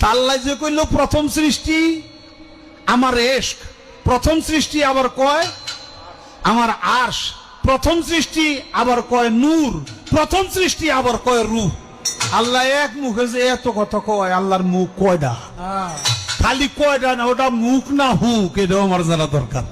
তাল্লাই যে কইল প্রথম সৃষ্টি আমার এশক প্রথম সৃষ্টি আবার কয় আমার আশ প্রথম সৃষ্টি আবার কয় নূর প্রথম সৃষ্টি আবার কয় রূহ আল্লাহ এক মুখে যে এত কথা কয় আল্লাহর মুখ কয়টা খালি কয়টা না ওটা মুখ না হুক এটাও আমার জানা দরকার।